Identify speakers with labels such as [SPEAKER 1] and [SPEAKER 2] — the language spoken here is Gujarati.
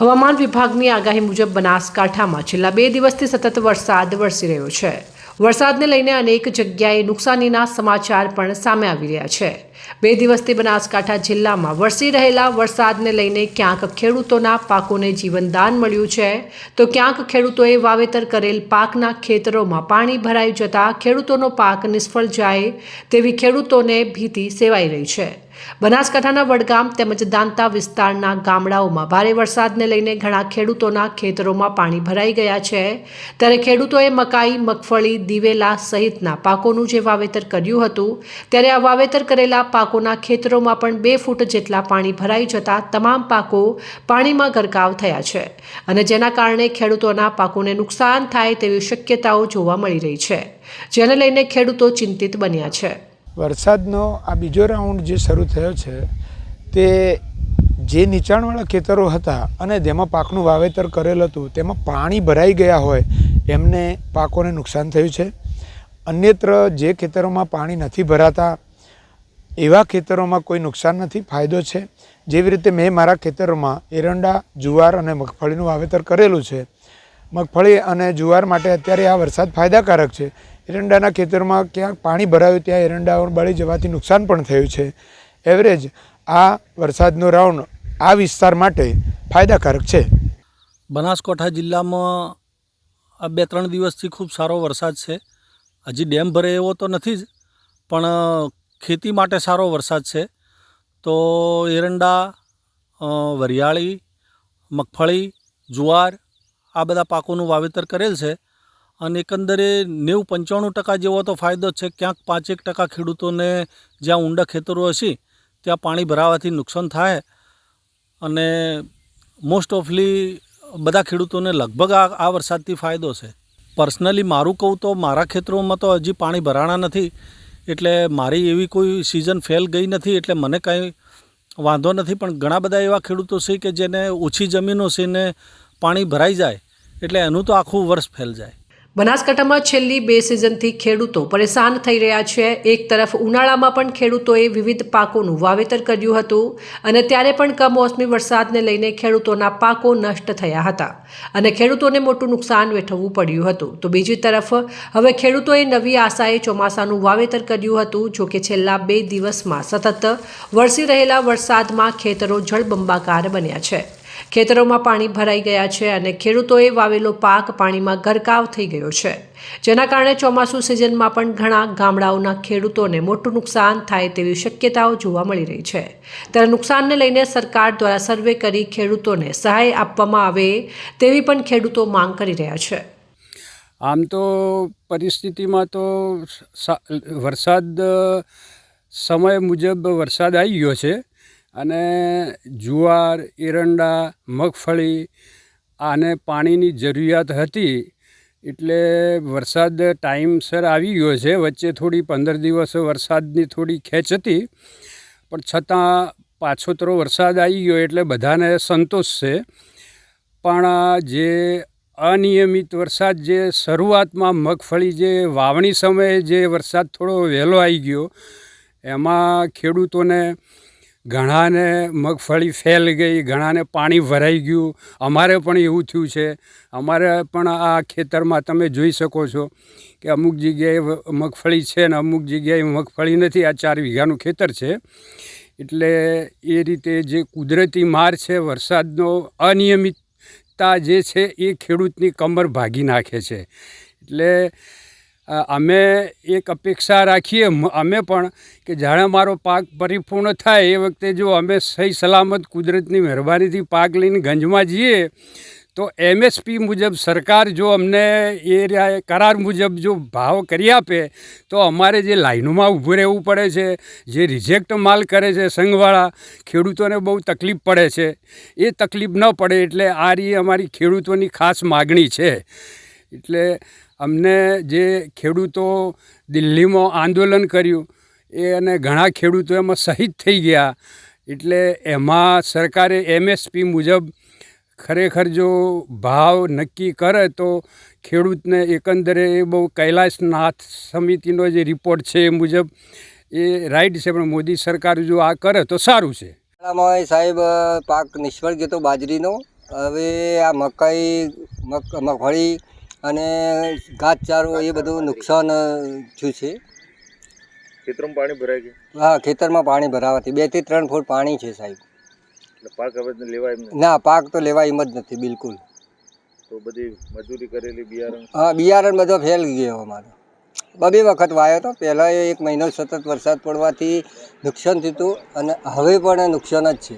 [SPEAKER 1] હવામાન વિભાગની આગાહી મુજબ બનાસકાંઠામાં છેલ્લા બે દિવસથી સતત વરસાદ વરસી રહ્યો છે. વરસાદને લઈને અનેક જગ્યાએ નુકસાનીના સમાચાર પણ સામે આવી રહ્યા છે. બે દિવસથી બનાસકાંઠા જિલ્લામાં વરસી રહેલા વરસાદને લઈને ક્યાંક ખેડૂતોના પાકોને જીવનદાન મળ્યું છે. તો ક્યાંક ખેડૂતોએ વાવેતર કરેલ પાકના ખેતરોમાં પાણી ભરાઈ જતા ખેડૂતોનો પાક નિષ્ફળ જાય તેવી ખેડૂતોને ભીતિ સેવાઈ રહી છે. બનાસકાંઠાના વડગામ તેમજ દાંતા વિસ્તારના ગામડાઓમાં ભારે વરસાદને લઈને ઘણા ખેડૂતોના ખેતરોમાં પાણી ભરાઈ ગયા છે. ત્યારે ખેડૂતોએ મકાઈ, મગફળી, દિવેલા સહિતના પાકોનું જે વાવેતર કર્યું હતું, ત્યારે આ વાવેતર કરેલા પાકોના ખેતરોમાં પણ બે ફૂટ જેટલા પાણી ભરાઈ જતા તમામ પાકો પાણીમાં ગરકાવ થયા છે અને જેના કારણે ખેડૂતોના પાકોને નુકસાન થાય તેવી શક્યતાઓ જોવા મળી રહી છે, જેને લઈને ખેડૂતો ચિંતિત બન્યા છે.
[SPEAKER 2] વરસાદનો આ બીજો રાઉન્ડ જે શરૂ થયો છે, તે જે નીચાણવાળા ખેતરો હતા અને જેમાં પાકનું વાવેતર કરેલ હતું, તેમાં પાણી ભરાઈ ગયા હોય, એમને પાકોને નુકસાન થયું છે. અન્યત્ર જે ખેતરોમાં પાણી નથી ભરાતા એવા ખેતરોમાં કોઈ નુકસાન નથી, ફાયદો છે. જેવી રીતે મેં મારા ખેતરોમાં એરંડા, જુવાર અને મગફળીનું વાવેતર કરેલું છે. મગફળી અને જુવાર માટે અત્યારે આ વરસાદ ફાયદાકારક છે. એરંડાના ખેતરમાં ક્યાંક પાણી ભરાયું ત્યાં એરંડાઓ બળી જવાથી નુકસાન પણ થયું છે. એવરેજ આ વરસાદનો રાઉન્ડ આ વિસ્તાર માટે ફાયદાકારક છે.
[SPEAKER 3] બનાસકાંઠા જિલ્લામાં આ બે ત્રણ દિવસથી ખૂબ સારો વરસાદ છે. હજી ડેમ ભરે એવો તો નથી જ, પણ ખેતી માટે સારો વરસાદ છે. તો એરંડા વરિયાળી, મગફળી, જુવાર આ બધા પાકોનું વાવેતર કરેલ છે અને એકંદરે નેવું પંચાણું ટકા જેવો તો ફાયદો છે. ક્યાંક પાંચેક ટકા ખેડૂતોને જ્યાં ઊંડા ખેતરો હશે, ત્યાં પાણી ભરાવાથી નુકસાન થાય અને મોસ્ટ ઓફલી બધા ખેડૂતોને લગભગ આ આ વરસાદથી ફાયદો છે. પર્સનલી મારું કહું તો મારા ખેતરોમાં તો હજી પાણી ભરાણા નથી. એટલે મારી એવી કોઈ સિઝન ફેલ ગઈ નથી, એટલે મને કાંઈ વાંધો નથી, પણ ઘણા બધા એવા ખેડૂતો છે કે જેને ઓછી જમીનો છે ને પાણી ભરાઈ જાય, એટલે એનું તો આખું વર્ષ ફેલ જાય.
[SPEAKER 1] બનાસકાંઠામાં છેલ્લી બે સિઝનથી ખેડૂતો પરેશાન થઈ રહ્યા છે. એક તરફ ઉનાળામાં પણ ખેડૂતોએ વિવિધ પાકોનું વાવેતર કર્યું હતું અને ત્યારે પણ કમોસમી વરસાદને લઈને ખેડૂતોના પાકો નષ્ટ થયા હતા અને ખેડૂતોને મોટું નુકસાન વેઠવવું પડ્યું હતું. તો બીજી તરફ હવે ખેડૂતોએ નવી આશાએ ચોમાસાનું વાવેતર કર્યું હતું, જો કે છેલ્લા બે દિવસમાં સતત વરસી રહેલા વરસાદમાં ખેતરો જળબંબાકાર બન્યા છે. ખેતરોમાં પાણી ભરાઈ ગયા છે અને ખેડૂતોએ વાવેલો પાક પાણીમાં ગરકાવ થઈ ગયો છે. જેના કારણે ચોમાસું સિઝનમાં પણ ઘણા ગામડાઓના ખેડૂતોને મોટું નુકસાન થાય તેવી શક્યતાઓ જોવા મળી રહી છે. ત્યારે નુકસાનને લઈને સરકાર દ્વારા સર્વે કરી ખેડૂતોને સહાય આપવામાં આવે તેવી પણ ખેડૂતો માંગ કરી રહ્યા છે.
[SPEAKER 4] આમ તો પરિસ્થિતિમાં તો વરસાદ સમય મુજબ વરસાદ આવી ગયો છે. અને જુવાર, એરંડા, મગફળી આને પાણીની જરૂરિયાત હતી. એટલે વરસાદ ટાઈમસર આવી ગયો છે. વચ્ચે થોડી પંદર દિવસ વરસાદની થોડી ખેંચ હતી. પણ છતાં પાછોતરો વરસાદ આવી ગયો એટલે બધાને સંતોષ છે. પણ જે અનિયમિત વરસાદ જે શરૂઆતમાં મગફળી જે વાવણી સમયે જે વરસાદ થોડો વહેલો આવી ગયો, એમાં ખેડૂતોને ઘણાને મગફળી ફેલ ગઈ, ઘણાને પાણી ભરાઈ ગયું. અમારે પણ એવું થયું છે. અમારે પણ આ ખેતરમાં તમે જોઈ શકો છો કે અમુક જગ્યાએ મગફળી છે ને અમુક જગ્યાએ મગફળી નથી. આ ચાર વીઘાનું ખેતર છે. એટલે એ રીતે જે કુદરતી માર છે, વરસાદનો અનિયમિતતા જે છે, એ ખેડૂતની કમર ભાગી નાખે છે. એટલે અમે એક અપેક્ષા રાખીએ અમે પણ કે જાણે મારો પાક પરિપૂર્ણ થાય એ વખતે જો અમે સહી સલામત કુદરતની મહેરબાનીથી પાક લઈને ગંજમાં જઈએ, તો એમએસપી મુજબ સરકાર જો અમને એ કરાર મુજબ જો ભાવ કરી આપે, તો અમારે જે લાઈનોમાં ઊભું રહેવું પડે છે, જે રિજેક્ટ માલ કરે છે સંઘવાળા, ખેડૂતોને બહુ તકલીફ પડે છે. એ તકલીફ ન પડે એટલે આ રહી અમારી ખેડૂતોની ખાસ માગણી છે. એટલે અમને જે ખેડૂતો દિલ્હીમાં આંદોલન કર્યું, એ અને ઘણા ખેડૂતો એમાં શહીદ થઈ ગયા. એટલે એમાં સરકારે એમએસપી મુજબ ખરેખર જો ભાવ નક્કી કરે તો ખેડૂતને એકંદરે એ બહુ કૈલાસનાથ સમિતિનો જે રિપોર્ટ છે એ મુજબ એ રાઈટ છે, પણ મોદી સરકાર જો આ કરે તો સારું છે.
[SPEAKER 5] સાહેબ પાક નિષ્ફળ ગયો હતો બાજરીનો. હવે આ મકાઈ મગ મગફળી અને ઘાસચારો એ બધું નુકસાન થયું છે.
[SPEAKER 6] ખેતરમાં પાણી ભરાય ગયું
[SPEAKER 5] હા ખેતરમાં પાણી ભરાવાથી. બેથી ત્રણ ફૂટ પાણી છે સાહેબ.
[SPEAKER 6] પાક હવે લેવાય
[SPEAKER 5] ના પાક તો લેવા એમ જ નથી બિલકુલ.
[SPEAKER 6] તો બધી મજૂરી કરેલી બિયારણ?
[SPEAKER 5] હા બિયારણ બધો ફેલ ગયો અમારો. બબે વખત વાયો હતો પહેલાં એક મહિનો સતત વરસાદ પડવાથી નુકસાન થયું હતું અને હવે પણ નુકસાન જ છે.